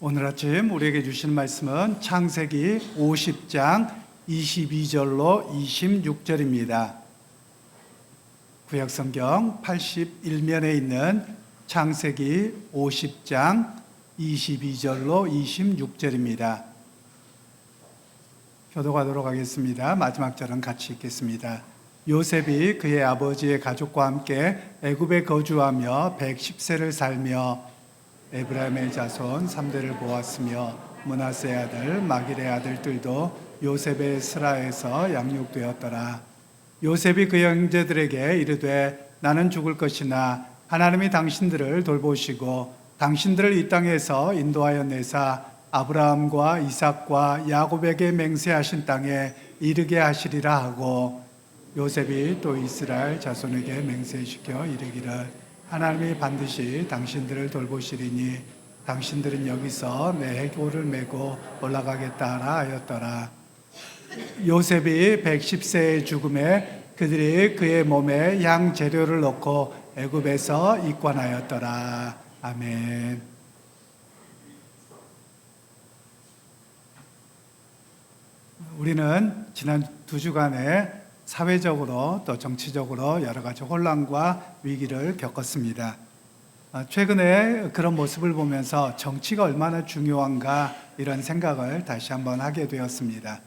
오늘 아침 우리에게 주신 말씀은 창세기 50장 22절로 26절입니다. 구약성경 81면에 있는 창세기 50장 22절로 26절입니다. 교도하도록 하겠습니다. 마지막 절은 같이 읽겠습니다. 요셉이 그의 아버지의 가족과 함께 애굽에 거주하며 110세를 살며 에브라임의 자손 3대를 보았으며 문하세 아들 마길의 아들들도 요셉의 스라에서 양육되었더라. 요셉이 그 형제들에게 이르되 나는 죽을 것이나 하나님이 당신들을 돌보시고 당신들을 이 땅에서 인도하여 내사 아브라함과 이삭과 야곱에게 맹세하신 땅에 이르게 하시리라 하고 요셉이 또 이스라엘 자손에게 맹세시켜 이르기를 하나님이 반드시 당신들을 돌보시리니 당신들은 여기서 내 해골을 메고 올라가겠다 하라 하였더라. 요셉이 110세의 죽음에 그들이 그의 몸에 향 재료를 넣고 애굽에서 입관하였더라. 아멘. 우리는 지난 두 주간에 사회적으로 또 정치적으로 여러 가지 혼란과 위기를 겪었습니다. 아, 최근에 그런 모습을 보면서 정치가 얼마나 중요한가 이런 생각을 다시 한번 하게 되었습니다.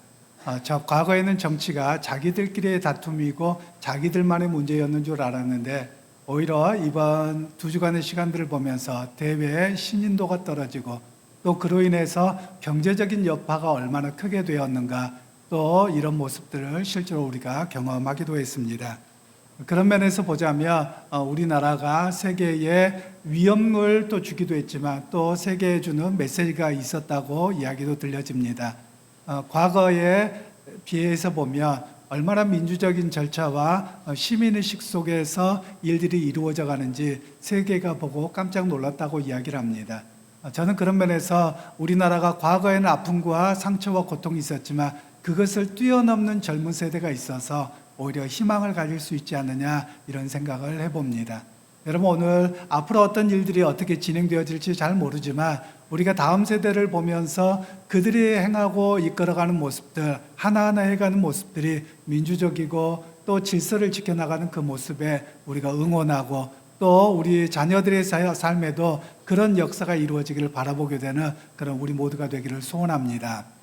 아, 저 과거에는 정치가 자기들끼리의 다툼이고 자기들만의 문제였는 줄 알았는데 오히려 이번 두 주간의 시간들을 보면서 대외의 신인도가 떨어지고 또 그로 인해서 경제적인 여파가 얼마나 크게 되었는가 또 이런 모습들을 실제로 우리가 경험하기도 했습니다. 그런 면에서 보자면 어, 우리나라가 세계에 위험을 또 주기도 했지만 또 세계에 주는 메시지가 있었다고 이야기도 들려집니다. 어, 과거에 비해서 보면 얼마나 민주적인 절차와 어, 시민의식 속에서 일들이 이루어져 가는지 세계가 보고 깜짝 놀랐다고 이야기를 합니다. 어, 저는 그런 면에서 우리나라가 과거에는 아픔과 상처와 고통이 있었지만 그것을 뛰어넘는 젊은 세대가 있어서 오히려 희망을 가질 수 있지 않느냐 이런 생각을 해봅니다. 여러분 오늘 앞으로 어떤 일들이 어떻게 진행되어질지 잘 모르지만 우리가 다음 세대를 보면서 그들이 행하고 이끌어가는 모습들 하나하나 해가는 모습들이 민주적이고 또 질서를 지켜나가는 그 모습에 우리가 응원하고 또 우리 자녀들의 사- 삶에도 그런 역사가 이루어지기를 바라보게 되는 그런 우리 모두가 되기를 소원합니다.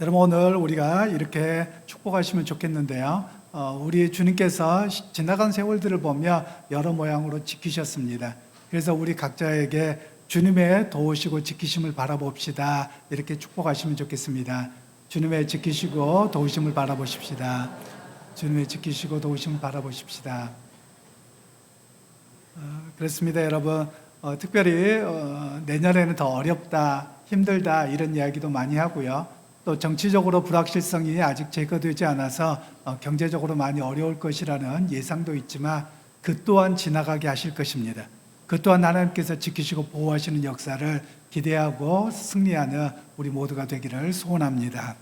여러분 오늘 우리가 이렇게 축복하시면 좋겠는데요. 어, 우리 주님께서 시- 지나간 세월들을 보며 여러 모양으로 지키셨습니다. 그래서 우리 각자에게 주님의 도우시고 지키심을 바라봅시다. 이렇게 축복하시면 좋겠습니다. 주님의 지키시고 도우심을 바라보십시다. 주님의 지키시고 도우심을 바라보십시다. 어, 그렇습니다, 여러분. 어, 특별히 어, 내년에는 더 어렵다, 힘들다 이런 이야기도 많이 하고요. 또 정치적으로 불확실성이 아직 제거되지 않아서 어, 경제적으로 많이 어려울 것이라는 예상도 있지만 그 또한 지나가게 하실 것입니다. 그 또한 하나님께서 지키시고 보호하시는 역사를 기대하고 승리하는 우리 모두가 되기를 소원합니다.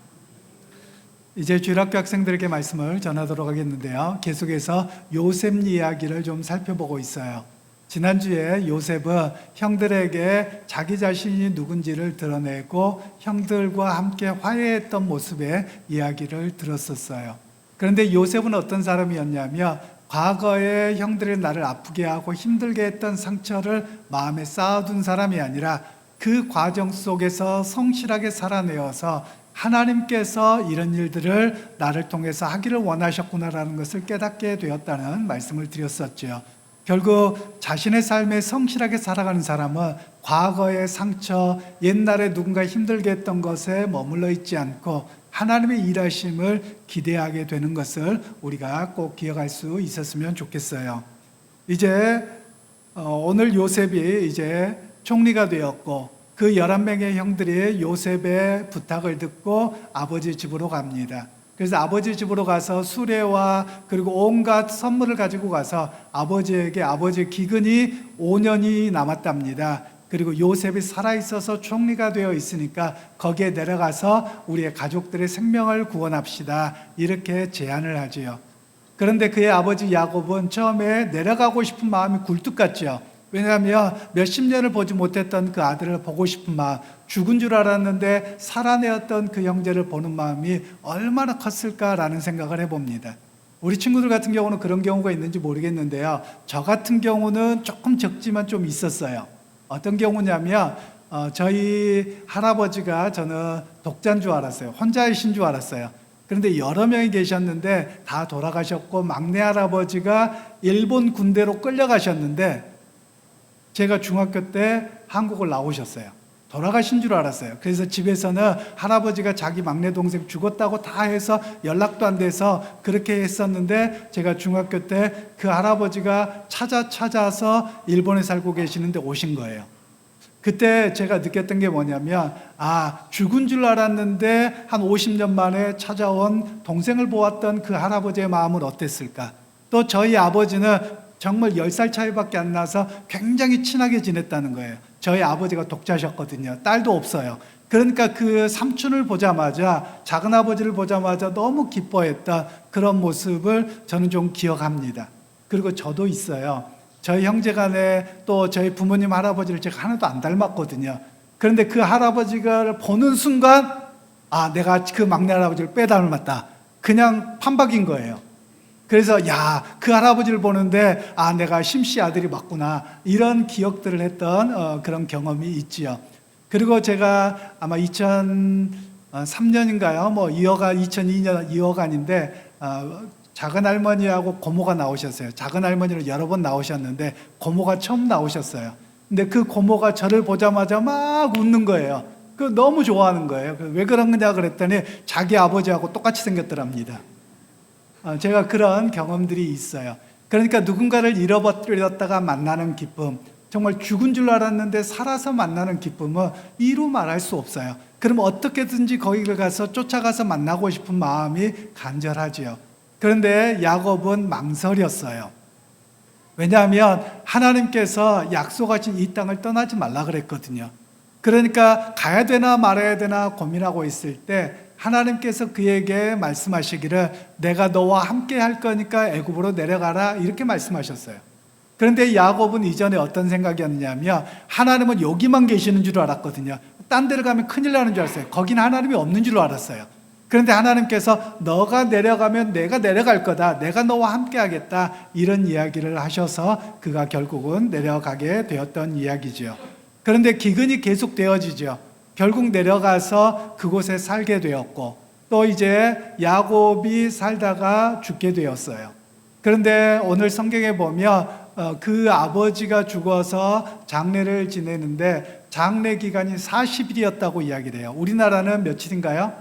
이제 주일학교 학생들에게 말씀을 전하도록 하겠는데요. 계속해서 요셉 이야기를 좀 살펴보고 있어요. 지난주에 요셉은 형들에게 자기 자신이 누군지를 드러내고 형들과 함께 화해했던 모습의 이야기를 들었었어요. 그런데 요셉은 어떤 사람이었냐면 과거에 형들이 나를 아프게 하고 힘들게 했던 상처를 마음에 쌓아둔 사람이 아니라 그 과정 속에서 성실하게 살아내어서 하나님께서 이런 일들을 나를 통해서 하기를 원하셨구나라는 것을 깨닫게 되었다는 말씀을 드렸었죠. 결국 자신의 삶에 성실하게 살아가는 사람은 과거의 상처, 옛날에 누군가 힘들게 했던 것에 머물러 있지 않고 하나님의 일하심을 기대하게 되는 것을 우리가 꼭 기억할 수 있었으면 좋겠어요. 이제 어, 오늘 요셉이 이제 총리가 되었고 그 11명의 형들이 요셉의 부탁을 듣고 아버지 집으로 갑니다. 그래서 아버지 집으로 가서 수레와 그리고 온갖 선물을 가지고 가서 아버지에게 아버지 기근이 5년이 남았답니다. 그리고 요셉이 살아있어서 총리가 되어 있으니까 거기에 내려가서 우리의 가족들의 생명을 구원합시다. 이렇게 제안을 하지요. 그런데 그의 아버지 야곱은 처음에 내려가고 싶은 마음이 굴뚝 같죠. 왜냐하면 몇십 년을 보지 못했던 그 아들을 보고 싶은 마음, 죽은 줄 알았는데 살아내었던 그 형제를 보는 마음이 얼마나 컸을까라는 생각을 해봅니다. 우리 친구들 같은 경우는 그런 경우가 있는지 모르겠는데요. 저 같은 경우는 조금 적지만 좀 있었어요. 어떤 경우냐면 어, 저희 할아버지가 저는 독자인 줄 알았어요. 혼자이신 줄 알았어요. 그런데 여러 명이 계셨는데 다 돌아가셨고 막내 할아버지가 일본 군대로 끌려가셨는데 제가 중학교 때 한국을 나오셨어요. 돌아가신 줄 알았어요. 그래서 집에서는 할아버지가 자기 막내 동생 죽었다고 다 해서 연락도 안 돼서 그렇게 했었는데 제가 중학교 때 그 할아버지가 찾아 찾아서 일본에 살고 계시는데 오신 거예요. 그때 제가 느꼈던 게 뭐냐면 아 죽은 줄 알았는데 한 50년 만에 찾아온 동생을 보았던 그 할아버지의 마음은 어땠을까? 또 저희 아버지는 정말 10살 차이밖에 안 나서 굉장히 친하게 지냈다는 거예요. 저희 아버지가 독자셨거든요. 딸도 없어요. 그러니까 그 삼촌을 보자마자 작은 아버지를 보자마자 너무 기뻐했던 그런 모습을 저는 좀 기억합니다. 그리고 저도 있어요. 저희 형제간에 또 저희 부모님 할아버지를 제가 하나도 안 닮았거든요. 그런데 그 할아버지가 보는 순간 아 내가 그 막내 할아버지를 빼닮았다. 그냥 판박인 거예요. 그래서 야 그 할아버지를 보는데 아 내가 심씨 아들이 맞구나 이런 기억들을 했던 어, 그런 경험이 있지요. 그리고 제가 아마 2003년인가요? 뭐 2호가 2002년 2호간인데 어, 작은 할머니하고 고모가 나오셨어요. 작은 할머니를 여러 번 나오셨는데 고모가 처음 나오셨어요. 근데 그 고모가 저를 보자마자 막 웃는 거예요. 그 너무 좋아하는 거예요. 그왜 그런 거냐 그랬더니 자기 아버지하고 똑같이 생겼더랍니다. 어, 제가 그런 경험들이 있어요. 그러니까 누군가를 잃어버렸다가 만나는 기쁨, 정말 죽은 줄 알았는데 살아서 만나는 기쁨은 이루 말할 수 없어요. 그럼 어떻게든지 거기를 가서 쫓아가서 만나고 싶은 마음이 간절하지요. 그런데 야곱은 망설였어요. 왜냐하면 하나님께서 약속하신 이 땅을 떠나지 말라 그랬거든요. 그러니까 가야 되나 말아야 되나 고민하고 있을 때 하나님께서 그에게 말씀하시기를 내가 너와 함께 할 거니까 애굽으로 내려가라 이렇게 말씀하셨어요. 그런데 야곱은 이전에 어떤 생각이었냐면 하나님은 여기만 계시는 줄 알았거든요. 딴 데를 가면 큰일 나는 줄 알았어요. 거긴 하나님이 없는 줄 알았어요. 그런데 하나님께서 너가 내려가면 내가 내려갈 거다. 내가 너와 함께 하겠다. 이런 이야기를 하셔서 그가 결국은 내려가게 되었던 이야기죠. 그런데 기근이 계속 되어지죠. 결국 내려가서 그곳에 살게 되었고 또 이제 야곱이 살다가 죽게 되었어요. 그런데 오늘 성경에 보면 어, 그 아버지가 죽어서 장례를 지내는데 장례 기간이 40일이었다고 이야기를 해요. 우리나라는 며칠인가요?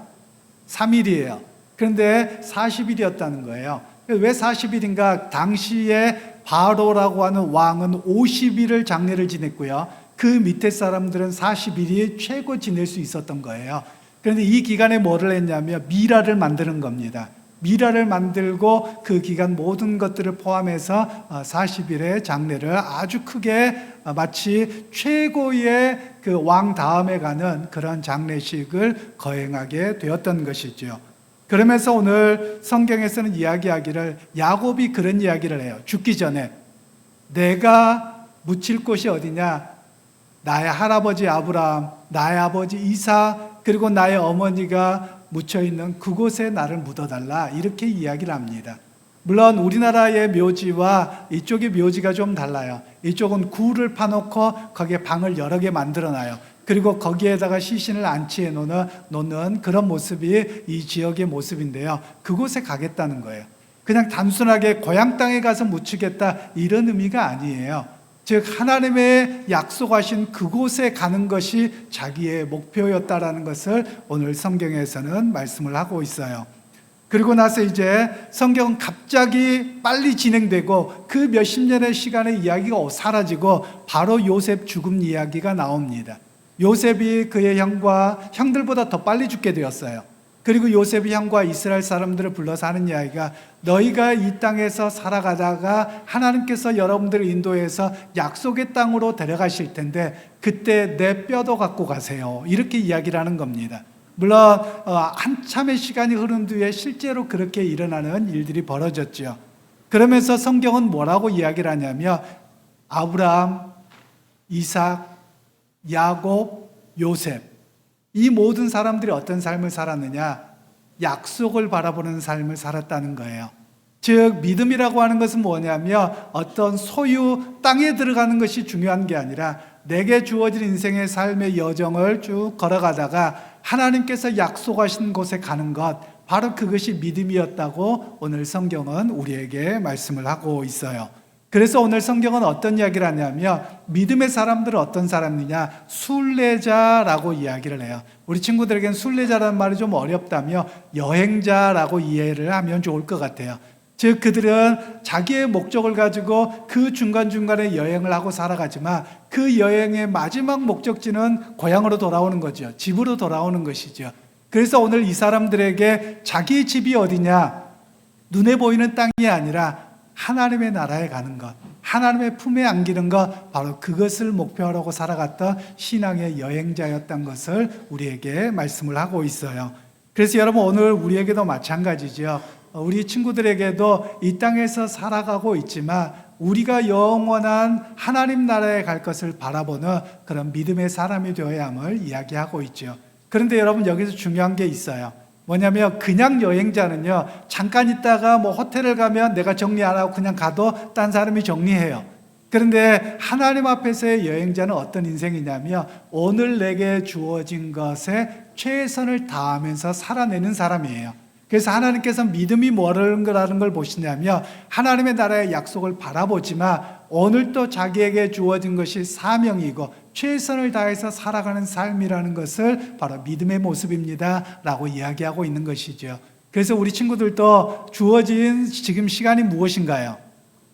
3일이에요. 그런데 40일이었다는 거예요. 왜 40일인가? 당시에 바로라고 하는 왕은 50일을 장례를 지냈고요. 그 밑에 사람들은 40일이 최고 지낼 수 있었던 거예요. 그런데 이 기간에 뭐를 했냐면 미라를 만드는 겁니다. 미라를 만들고 그 기간 모든 것들을 포함해서 40일의 장례를 아주 크게 마치 최고의 그 왕 다음에 가는 그런 장례식을 거행하게 되었던 것이죠. 그러면서 오늘 성경에서는 이야기하기를 야곱이 그런 이야기를 해요. 죽기 전에 내가 묻힐 곳이 어디냐? 나의 할아버지 아브라함, 나의 아버지 이사, 그리고 나의 어머니가 묻혀 있는 그곳에 나를 묻어달라 이렇게 이야기를 합니다. 물론 우리나라의 묘지와 이쪽의 묘지가 좀 달라요. 이쪽은 굴을 파놓고 거기에 방을 여러 개 만들어놔요. 그리고 거기에다가 시신을 안치해 놓는, 놓는 그런 모습이 이 지역의 모습인데요. 그곳에 가겠다는 거예요. 그냥 단순하게 고향 땅에 가서 묻히겠다 이런 의미가 아니에요. 즉 하나님의 약속하신 그곳에 가는 것이 자기의 목표였다라는 것을 오늘 성경에서는 말씀을 하고 있어요. 그리고 나서 이제 성경은 갑자기 빨리 진행되고 그 몇십 년의 시간의 이야기가 사라지고 바로 요셉 죽음 이야기가 나옵니다. 요셉이 그의 형과 형들보다 더 빨리 죽게 되었어요. 그리고 요셉이 형과 이스라엘 사람들을 불러서 하는 이야기가 너희가 이 땅에서 살아가다가 하나님께서 여러분들을 인도해서 약속의 땅으로 데려가실 텐데 그때 내 뼈도 갖고 가세요. 이렇게 이야기를 하는 겁니다. 물론 어, 한참의 시간이 흐른 뒤에 실제로 그렇게 일어나는 일들이 벌어졌죠. 그러면서 성경은 뭐라고 이야기를 하냐면 아브라함, 이삭, 야곱, 요셉 이 모든 사람들이 어떤 삶을 살았느냐? 약속을 바라보는 삶을 살았다는 거예요. 즉 믿음이라고 하는 것은 뭐냐면 어떤 소유 땅에 들어가는 것이 중요한 게 아니라 내게 주어진 인생의 삶의 여정을 쭉 걸어가다가 하나님께서 약속하신 곳에 가는 것 바로 그것이 믿음이었다고 오늘 성경은 우리에게 말씀을 하고 있어요. 그래서 오늘 성경은 어떤 이야기를 하냐면 믿음의 사람들은 어떤 사람이냐 순례자라고 이야기를 해요. 우리 친구들에게는 순례자라는 말이 좀 어렵다며 여행자라고 이해를 하면 좋을 것 같아요. 즉 그들은 자기의 목적을 가지고 그 중간중간에 여행을 하고 살아가지만 그 여행의 마지막 목적지는 고향으로 돌아오는 거죠. 집으로 돌아오는 것이죠. 그래서 오늘 이 사람들에게 자기 집이 어디냐? 눈에 보이는 땅이 아니라 하나님의 나라에 가는 것, 하나님의 품에 안기는 것, 바로 그것을 목표로 살아갔던 신앙의 여행자였던 것을 우리에게 말씀을 하고 있어요. 그래서 여러분 오늘 우리에게도 마찬가지죠. 우리 친구들에게도 이 땅에서 살아가고 있지만 우리가 영원한 하나님 나라에 갈 것을 바라보는 그런 믿음의 사람이 되어야 함을 이야기하고 있죠. 그런데 여러분 여기서 중요한 게 있어요. 뭐냐면 그냥 여행자는요 잠깐 있다가 뭐 호텔을 가면 내가 정리 안 하고 그냥 가도 딴 사람이 정리해요. 그런데 하나님 앞에서의 여행자는 어떤 인생이냐면 오늘 내게 주어진 것에 최선을 다하면서 살아내는 사람이에요. 그래서 하나님께서 믿음이 뭐라는 거라는 걸 보시냐면 하나님의 나라의 약속을 바라보지만 오늘 또 자기에게 주어진 것이 사명이고 최선을 다해서 살아가는 삶이라는 것을 바로 믿음의 모습입니다. 라고 이야기하고 있는 것이죠. 그래서 우리 친구들도 주어진 지금 시간이 무엇인가요?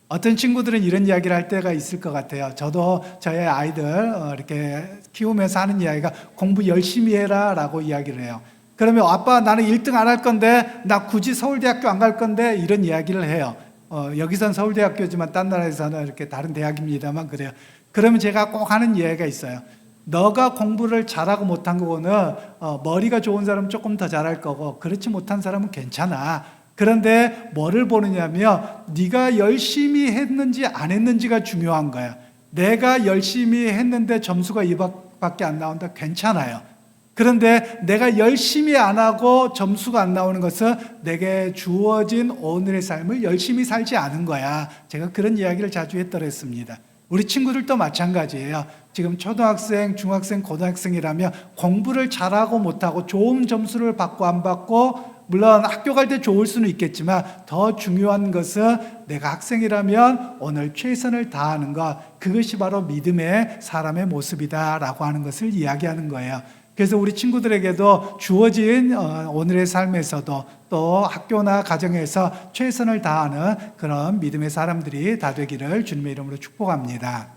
어떤 친구들은 이런 이야기를 할 때가 있을 것 같아요. 저도 저의 아이들 어, 이렇게 키우면서 하는 이야기가 공부 열심히 해라 라고 이야기를 해요. 그러면 아빠 나는 1등 안 할 건데 나 굳이 서울대학교 안 갈 건데 이런 이야기를 해요. 어, 여기선 서울대학교지만 딴 나라에서는 이렇게 다른 대학입니다만 그래요. 그러면 제가 꼭 하는 이야기가 있어요. 너가 공부를 잘하고 못한 거는 어, 머리가 좋은 사람은 조금 더 잘할 거고 그렇지 못한 사람은 괜찮아. 그런데 뭐를 보느냐면 네가 열심히 했는지 안 했는지가 중요한 거야. 내가 열심히 했는데 점수가 이밖에 안 나온다 괜찮아요. 그런데 내가 열심히 안 하고 점수가 안 나오는 것은 내게 주어진 오늘의 삶을 열심히 살지 않은 거야. 제가 그런 이야기를 자주 했더랬습니다. 우리 친구들도 마찬가지예요. 지금 초등학생, 중학생, 고등학생이라면 공부를 잘하고 못하고 좋은 점수를 받고 안 받고 물론 학교 갈 때 좋을 수는 있겠지만 더 중요한 것은 내가 학생이라면 오늘 최선을 다하는 것 그것이 바로 믿음의 사람의 모습이다라고 하는 것을 이야기하는 거예요. 그래서 우리 친구들에게도 주어진 어, 오늘의 삶에서도 또 학교나 가정에서 최선을 다하는 그런 믿음의 사람들이 다 되기를 주님의 이름으로 축복합니다.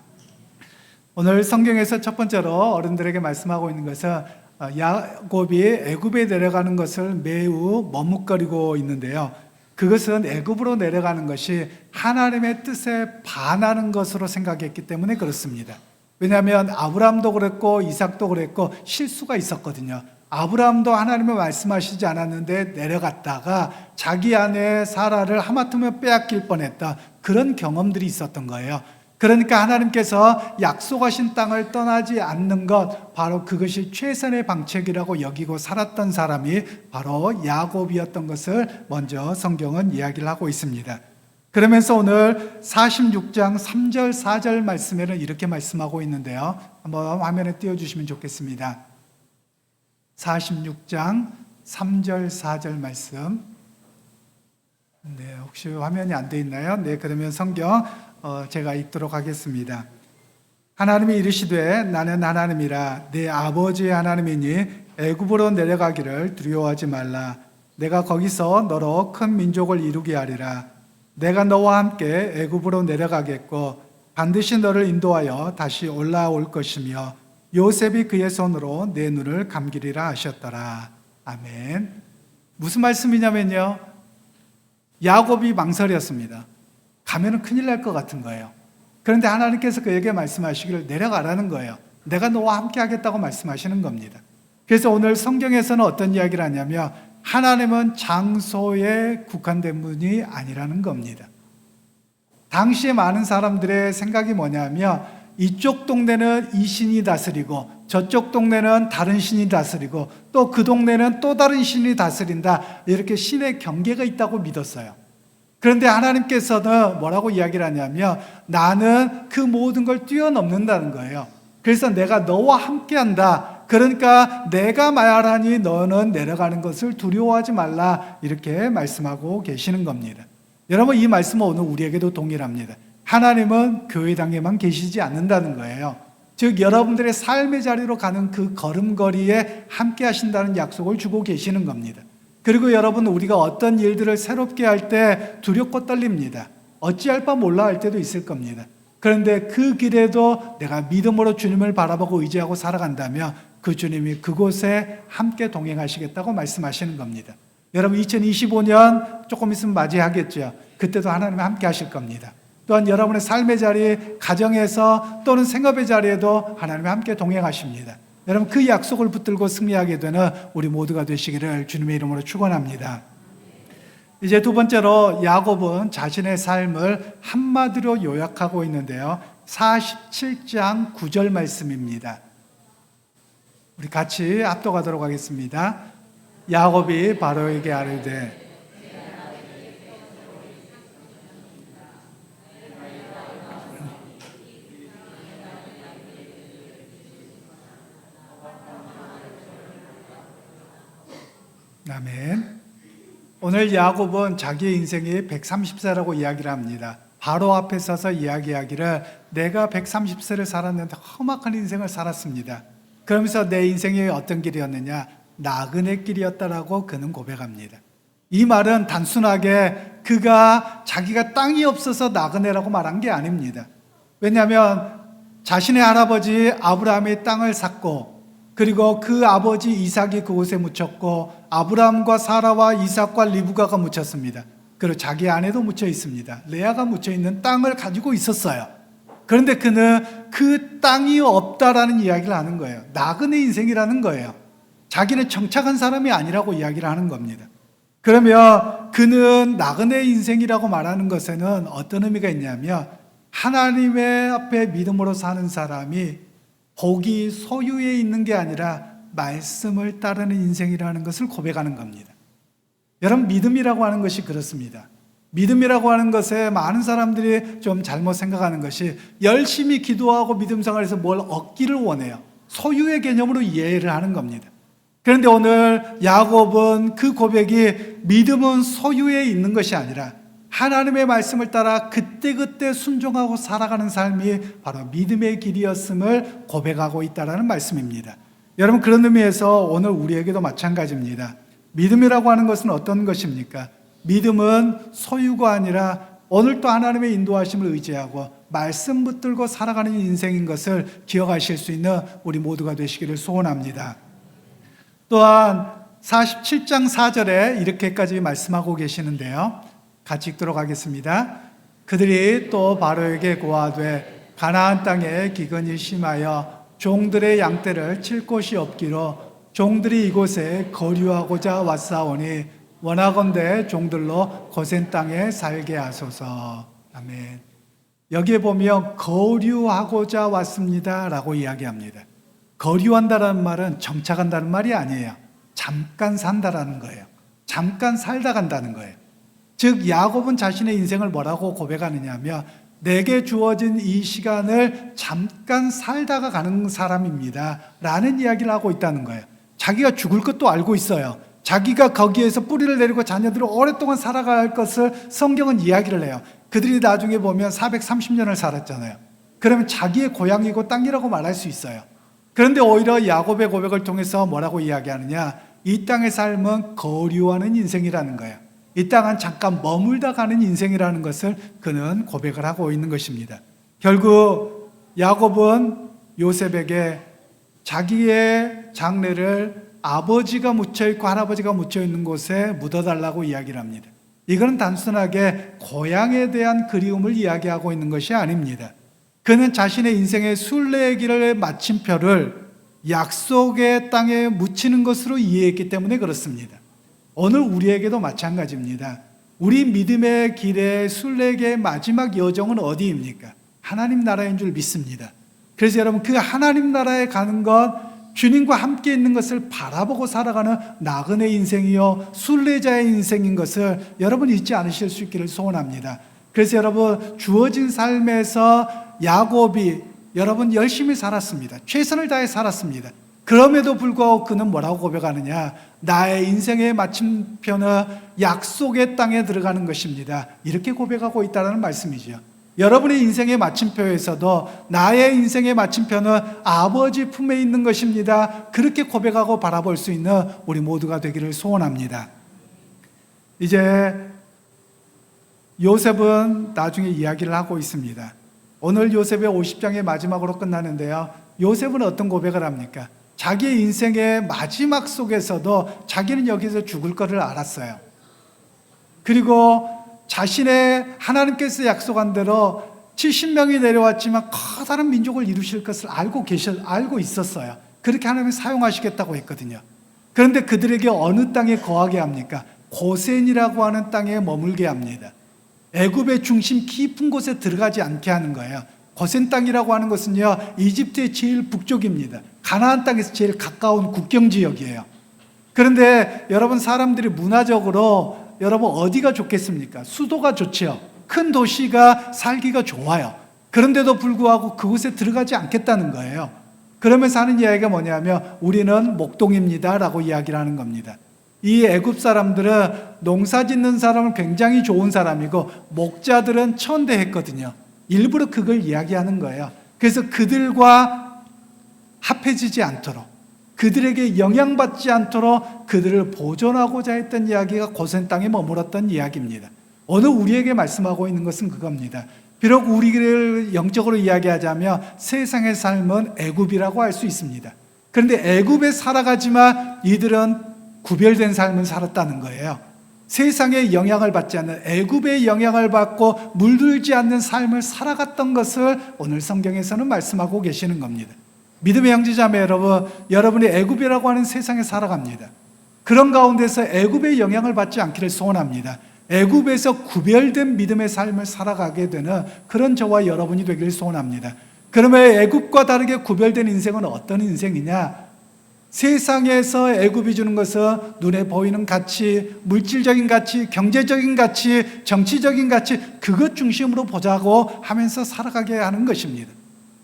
오늘 성경에서 첫 번째로 어른들에게 말씀하고 있는 것은 어, 야곱이 애굽에 내려가는 것을 매우 머뭇거리고 있는데요. 그것은 애굽으로 내려가는 것이 하나님의 뜻에 반하는 것으로 생각했기 때문에 그렇습니다. 왜냐하면 아브라함도 그랬고 이삭도 그랬고 실수가 있었거든요. 아브라함도 하나님을 말씀하시지 않았는데 내려갔다가 자기 아내 사라를 하마터면 빼앗길 뻔했다. 그런 경험들이 있었던 거예요. 그러니까 하나님께서 약속하신 땅을 떠나지 않는 것 바로 그것이 최선의 방책이라고 여기고 살았던 사람이 바로 야곱이었던 것을 먼저 성경은 이야기를 하고 있습니다. 그러면서 오늘 46장 3절 4절 말씀에는 이렇게 말씀하고 있는데요. 한번 화면에 띄워 주시면 좋겠습니다. 46장 3절 4절 말씀. 네, 혹시 화면이 안 돼 있나요? 네, 그러면 성경 어, 제가 읽도록 하겠습니다. 하나님이 이르시되 나는 하나님이라 내 아버지의 하나님이니 애굽으로 내려가기를 두려워하지 말라. 내가 거기서 너로 큰 민족을 이루게 하리라. 내가 너와 함께 애굽으로 내려가겠고 반드시 너를 인도하여 다시 올라올 것이며 요셉이 그의 손으로 내 눈을 감기리라 하셨더라. 아멘. 무슨 말씀이냐면요. 야곱이 망설였습니다. 가면은 큰일 날 것 같은 거예요. 그런데 하나님께서 그에게 말씀하시기를 내려가라는 거예요. 내가 너와 함께 하겠다고 말씀하시는 겁니다. 그래서 오늘 성경에서는 어떤 이야기를 하냐면 하나님은 장소에 국한된 분이 아니라는 겁니다. 당시에 많은 사람들의 생각이 뭐냐면 이쪽 동네는 이 신이 다스리고 저쪽 동네는 다른 신이 다스리고 또 그 동네는 또 다른 신이 다스린다. 이렇게 신의 경계가 있다고 믿었어요. 그런데 하나님께서는 뭐라고 이야기를 하냐면 나는 그 모든 걸 뛰어넘는다는 거예요. 그래서 내가 너와 함께 한다. 그러니까 내가 말하니 너는 내려가는 것을 두려워하지 말라. 이렇게 말씀하고 계시는 겁니다. 여러분 이 말씀은 오늘 우리에게도 동일합니다. 하나님은 교회당에만 계시지 않는다는 거예요. 즉 여러분들의 삶의 자리로 가는 그 걸음걸이에 함께 하신다는 약속을 주고 계시는 겁니다. 그리고 여러분 우리가 어떤 일들을 새롭게 할 때 두렵고 떨립니다. 어찌할 바 몰라 할 때도 있을 겁니다. 그런데 그 길에도 내가 믿음으로 주님을 바라보고 의지하고 살아간다면 그 주님이 그곳에 함께 동행하시겠다고 말씀하시는 겁니다. 여러분 2025년 조금 있으면 맞이하겠죠. 그때도 하나님이 함께 하실 겁니다. 또한 여러분의 삶의 자리, 가정에서 또는 생업의 자리에도 하나님이 함께 동행하십니다. 여러분 그 약속을 붙들고 승리하게 되는 우리 모두가 되시기를 주님의 이름으로 축원합니다. 이제 두 번째로 야곱은 자신의 삶을 한마디로 요약하고 있는데요. 47장 9절 말씀입니다. 우리 같이 압도가도록 하겠습니다. 야곱이 바로에게 아뢰되 아멘. 오늘 야곱은 자기의 인생이 130세라고 이야기를 합니다. 바로 앞에 서서 이야기하기를 내가 130세를 살았는데 험악한 인생을 살았습니다. 그러면서 내 인생이 어떤 길이었느냐? 나그네 길이었다라고 그는 고백합니다. 이 말은 단순하게 그가 자기가 땅이 없어서 나그네라고 말한 게 아닙니다. 왜냐하면 자신의 할아버지 아브라함이 땅을 샀고 그리고 그 아버지 이삭이 그곳에 묻혔고 아브라함과 사라와 이삭과 리브가가 묻혔습니다. 그리고 자기 아내도 묻혀 있습니다. 레아가 묻혀 있는 땅을 가지고 있었어요. 그런데 그는 그 땅이 없다라는 이야기를 하는 거예요. 나그네 인생이라는 거예요. 자기는 정착한 사람이 아니라고 이야기를 하는 겁니다. 그러면 그는 나그네 인생이라고 말하는 것에는 어떤 의미가 있냐면 하나님의 앞에 믿음으로 사는 사람이 복이 소유에 있는 게 아니라 말씀을 따르는 인생이라는 것을 고백하는 겁니다. 여러분 믿음이라고 하는 것이 그렇습니다. 믿음이라고 하는 것에 많은 사람들이 좀 잘못 생각하는 것이 열심히 기도하고 믿음 생활에서 뭘 얻기를 원해요. 소유의 개념으로 이해를 하는 겁니다. 그런데 오늘 야곱은 그 고백이 믿음은 소유에 있는 것이 아니라 하나님의 말씀을 따라 그때그때 순종하고 살아가는 삶이 바로 믿음의 길이었음을 고백하고 있다는 말씀입니다. 여러분 그런 의미에서 오늘 우리에게도 마찬가지입니다. 믿음이라고 하는 것은 어떤 것입니까? 믿음은 소유가 아니라 오늘 또 하나님의 인도하심을 의지하고 말씀 붙들고 살아가는 인생인 것을 기억하실 수 있는 우리 모두가 되시기를 소원합니다. 또한 47장 4절에 이렇게까지 말씀하고 계시는데요. 같이 읽도록 하겠습니다. 그들이 또 바로에게 고하되 가나안 땅에 기근이 심하여 종들의 양떼를 칠 곳이 없기로 종들이 이곳에 거류하고자 왔사오니 원하건대 종들로 고센 땅에 살게 하소서. 아멘. 여기에 보면 거류하고자 왔습니다라고 이야기합니다. 거류한다라는 말은 정착한다는 말이 아니에요. 잠깐 산다라는 거예요. 잠깐 살다 간다는 거예요. 즉 야곱은 자신의 인생을 뭐라고 고백하느냐면 내게 주어진 이 시간을 잠깐 살다가 가는 사람입니다. 라는 이야기를 하고 있다는 거예요. 자기가 죽을 것도 알고 있어요. 자기가 거기에서 뿌리를 내리고 자녀들을 오랫동안 살아갈 것을 성경은 이야기를 해요. 그들이 나중에 보면 430년을 살았잖아요. 그러면 자기의 고향이고 땅이라고 말할 수 있어요. 그런데 오히려 야곱의 고백을 통해서 뭐라고 이야기하느냐? 이 땅의 삶은 거류하는 인생이라는 거예요. 이 땅은 잠깐 머물다 가는 인생이라는 것을 그는 고백을 하고 있는 것입니다. 결국 야곱은 요셉에게 자기의 장례를 아버지가 묻혀 있고 할아버지가 묻혀 있는 곳에 묻어달라고 이야기를 합니다. 이건 단순하게 고향에 대한 그리움을 이야기하고 있는 것이 아닙니다. 그는 자신의 인생의 순례의 길의 마침표를 약속의 땅에 묻히는 것으로 이해했기 때문에 그렇습니다. 오늘 우리에게도 마찬가지입니다. 우리 믿음의 길의 순례의 마지막 여정은 어디입니까? 하나님 나라인 줄 믿습니다. 그래서 여러분 그 하나님 나라에 가는 것 주님과 함께 있는 것을 바라보고 살아가는 나그네 인생이요 순례자의 인생인 것을 여러분 잊지 않으실 수 있기를 소원합니다. 그래서 여러분 주어진 삶에서 야곱이 여러분 열심히 살았습니다. 최선을 다해 살았습니다. 그럼에도 불구하고 그는 뭐라고 고백하느냐? 나의 인생의 마침표는 약속의 땅에 들어가는 것입니다. 이렇게 고백하고 있다는 말씀이죠. 여러분의 인생의 마침표에서도 나의 인생의 마침표는 아버지 품에 있는 것입니다. 그렇게 고백하고 바라볼 수 있는 우리 모두가 되기를 소원합니다. 이제 요셉은 나중에 이야기를 하고 있습니다. 오늘 요셉의 50장의 마지막으로 끝나는데요. 요셉은 어떤 고백을 합니까? 자기의 인생의 마지막 속에서도 자기는 여기서 죽을 것을 알았어요. 그리고 자신의 하나님께서 약속한 대로 70명이 내려왔지만 커다란 민족을 이루실 것을 알고 계셔 알고 있었어요. 그렇게 하나님이 사용하시겠다고 했거든요. 그런데 그들에게 어느 땅에 거하게 합니까? 고센이라고 하는 땅에 머물게 합니다. 애굽의 중심 깊은 곳에 들어가지 않게 하는 거예요. 고센 땅이라고 하는 것은요, 이집트의 제일 북쪽입니다. 가나안 땅에서 제일 가까운 국경 지역이에요. 그런데 여러분 사람들이 문화적으로 여러분 어디가 좋겠습니까? 수도가 좋지요. 큰 도시가 살기가 좋아요. 그런데도 불구하고 그곳에 들어가지 않겠다는 거예요. 그러면서 하는 이야기가 뭐냐면 우리는 목동입니다라고 이야기를 하는 겁니다. 이 애굽 사람들은 농사 짓는 사람은 굉장히 좋은 사람이고 목자들은 천대했거든요. 일부러 그걸 이야기하는 거예요. 그래서 그들과 합해지지 않도록 그들에게 영향받지 않도록 그들을 보존하고자 했던 이야기가 고센 땅에 머물었던 이야기입니다. 오늘 우리에게 말씀하고 있는 것은 그겁니다. 비록 우리를 영적으로 이야기하자면 세상의 삶은 애굽이라고 할 수 있습니다. 그런데 애굽에 살아가지만 이들은 구별된 삶을 살았다는 거예요. 세상의 영향을 받지 않는 애굽의 영향을 받고 물들지 않는 삶을 살아갔던 것을 오늘 성경에서는 말씀하고 계시는 겁니다. 믿음의 형제자매 여러분, 여러분이 애굽이라고 하는 세상에 살아갑니다. 그런 가운데서 애굽의 영향을 받지 않기를 소원합니다. 애굽에서 구별된 믿음의 삶을 살아가게 되는 그런 저와 여러분이 되기를 소원합니다. 그러면 애굽과 다르게 구별된 인생은 어떤 인생이냐? 세상에서 애굽이 주는 것은 눈에 보이는 가치, 물질적인 가치, 경제적인 가치, 정치적인 가치 그것 중심으로 보자고 하면서 살아가게 하는 것입니다.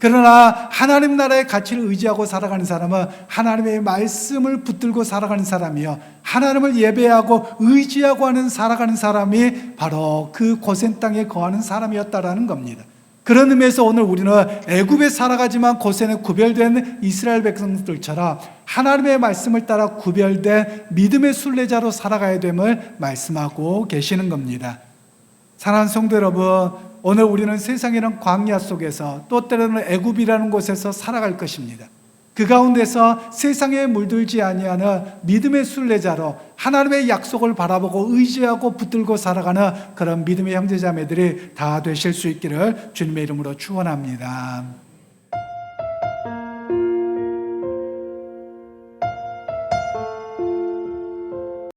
그러나 하나님 나라의 가치를 의지하고 살아가는 사람은 하나님의 말씀을 붙들고 살아가는 사람이요. 하나님을 예배하고 의지하고 하는 살아가는 사람이 바로 그 고센 땅에 거하는 사람이었다라는 겁니다. 그런 의미에서 오늘 우리는 애굽에 살아가지만 고센에 구별된 이스라엘 백성들처럼 하나님의 말씀을 따라 구별된 믿음의 순례자로 살아가야 됨을 말씀하고 계시는 겁니다. 사랑하는 성도 여러분, 오늘 우리는 세상이라는 광야 속에서 또 때로는 애굽이라는 곳에서 살아갈 것입니다. 그 가운데서 세상에 물들지 아니하는 믿음의 순례자로 하나님의 약속을 바라보고 의지하고 붙들고 살아가는 그런 믿음의 형제자매들이 다 되실 수 있기를 주님의 이름으로 축원합니다.